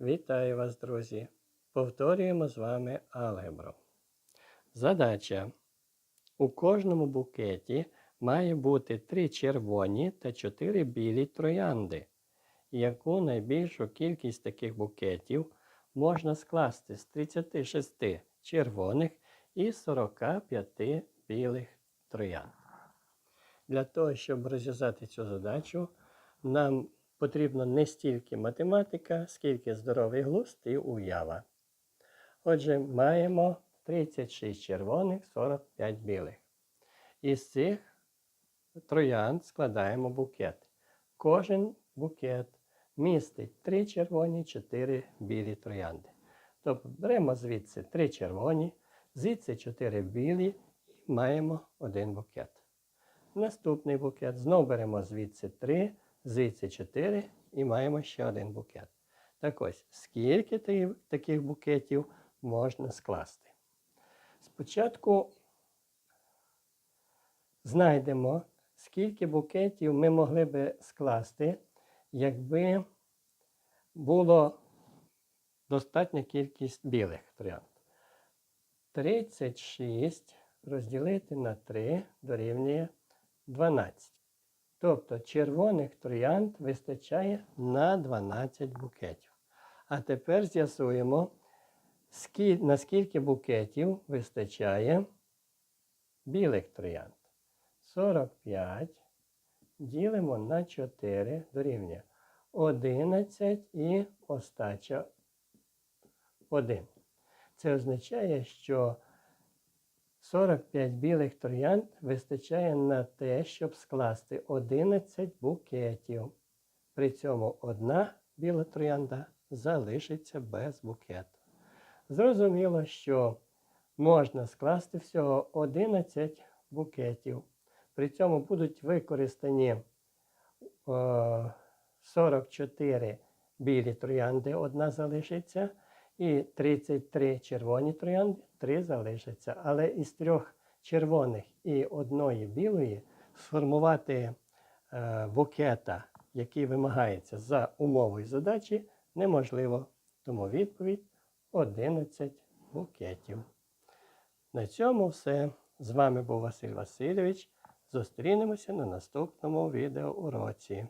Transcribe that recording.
Вітаю вас, друзі! Повторюємо з вами алгебру. Задача. У кожному букеті має бути 3 червоні та 4 білі троянди. Яку найбільшу кількість таких букетів можна скласти з 36 червоних і 45 білих троянд? Для того, щоб розв'язати цю задачу, нам потрібно не стільки математика, скільки здоровий глузд і уява. Отже, маємо 36 червоних, 45 білих. Із цих троянд складаємо букет. Кожен букет містить 3 червоні, 4 білі троянди. Тобто беремо звідси 3 червоні, звідси 4 білі і маємо один букет. Наступний букет. Знову беремо звідси 3, звідси 4 і маємо ще один букет. Так ось, скільки таких букетів можна скласти? Спочатку знайдемо, скільки букетів ми могли би скласти, якби було достатня кількість білих троянд. 36 розділити на 3 дорівнює 12. Тобто червоних троянд вистачає на 12 букетів. А тепер з'ясуємо, скі- наскільки букетів вистачає білих троянд. 45 ділимо на 4 дорівнює 11 і остача 1. Це означає, що 45 білих троянд вистачає на те, щоб скласти 11 букетів. При цьому одна біла троянда залишиться без букету. Зрозуміло, що можна скласти всього 11 букетів. При цьому будуть використані е, 44 білі троянди, одна залишиться, і 33 червоні троянди, 3 залишаться. Але із трьох червоних і одної білої сформувати е, букета, який вимагається за умовою задачі, неможливо. Тому відповідь 11 букетів. На цьому все. З вами був Василь Васильович. Зустрінемося на наступному відеоуроці.